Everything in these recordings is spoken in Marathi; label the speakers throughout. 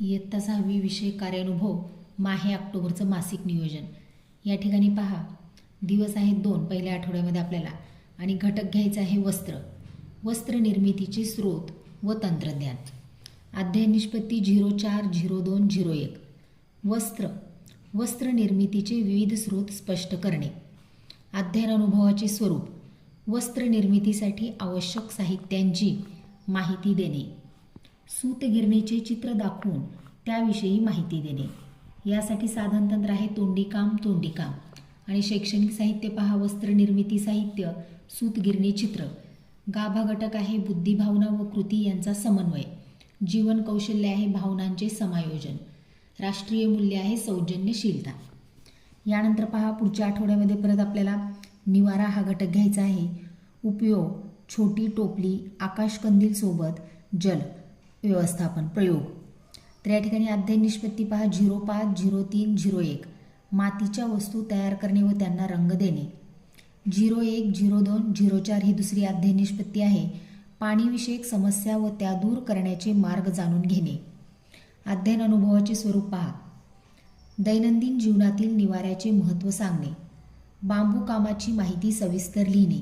Speaker 1: इयत्ता सहावी विषय कार्यानुभव माहे ऑक्टोबरचं मासिक नियोजन. या ठिकाणी पहा दिवस आहेत दोन पहिल्या आठवड्यामध्ये आपल्याला आणि घटक घ्यायचं आहे वस्त्र. वस्त्र निर्मितीचे स्रोत व तंत्रज्ञान. अध्याय निष्पत्ती झिरो चार झिरो दोन झिरो एक. वस्त्र. वस्त्र निर्मितीचे विविध स्रोत स्पष्ट करणे. अध्ययन अनुभवाचे स्वरूप. वस्त्र निर्मितीसाठी आवश्यक साहित्यांची माहिती देणे. सूतगिरणीचे चित्र दाखवून त्याविषयी माहिती देणे. यासाठी साधनतंत्र आहे तोंडीकाम तोंडीकाम. आणि शैक्षणिक साहित्य पहा वस्त्रनिर्मिती साहित्य सूतगिरणी चित्र. गाभा घटक आहे बुद्धिभावना व कृती यांचा समन्वय. जीवन कौशल्य आहे भावनांचे समायोजन. राष्ट्रीय मूल्य आहे सौजन्यशीलता. यानंतर पहा पुढच्या आठवड्यामध्ये परत आपल्याला निवारा हा घटक घ्यायचा आहे. उपयोग छोटी टोपली आकाशकंदील सोबत जल. व्यवस्थापन प्रयोग. तर या ठिकाणी अध्ययन निष्पत्ती पहा झिरो पाच झिरो तीन झिरो एक मातीच्या वस्तू तयार करणे व त्यांना रंग देणे. झिरो एक झिरो दोन झिरो चार ही दुसरी अध्ययन निष्पत्ती आहे. पाणीविषयक समस्या व त्या दूर करण्याचे मार्ग जाणून घेणे. अध्ययन अनुभवाचे स्वरूप पहा. दैनंदिन जीवनातील निवाऱ्याचे महत्त्व सांगणे. बांबू कामाची माहिती सविस्तर लिहिणे.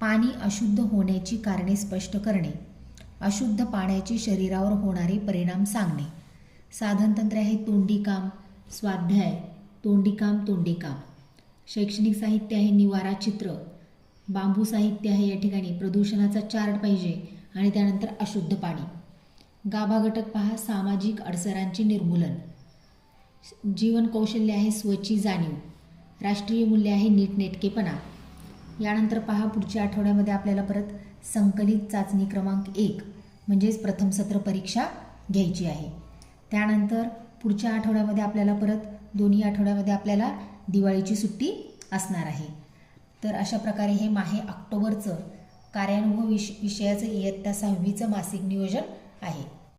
Speaker 1: पाणी अशुद्ध होण्याची कारणे स्पष्ट करणे. अशुद्ध पाण्याचे शरीरावर होणारे परिणाम सांगणे. साधनतंत्र आहे तोंडीकाम स्वाध्याय तोंडीकाम तोंडीकाम. शैक्षणिक साहित्य आहे निवारा चित्र. बांबू साहित्य आहे या ठिकाणी प्रदूषणाचा चार्ट पाहिजे आणि त्यानंतर अशुद्ध पाणी. गाभा घटक पहा सामाजिक अडसरांचे निर्मूलन. जीवन कौशल्य आहे स्वची जाणीव. राष्ट्रीय मूल्य आहे नीटनेटकेपणा. यानंतर पहा पुढच्या आठवड्यामध्ये आपल्याला परत संकलित चाचणी क्रमांक एक म्हणजेच प्रथम सत्र परीक्षा घ्यायची आहे. त्यानंतर पुढच्या आठवड्यामध्ये आपल्याला परत दोन्ही आठवड्यामध्ये आपल्याला दिवाळीची सुट्टी असणार आहे. तर अशा प्रकारे हे माहे ऑक्टोबरचं कार्यानुभव विष विषयाचं इयत्ता सहावीचं मासिक नियोजन आहे.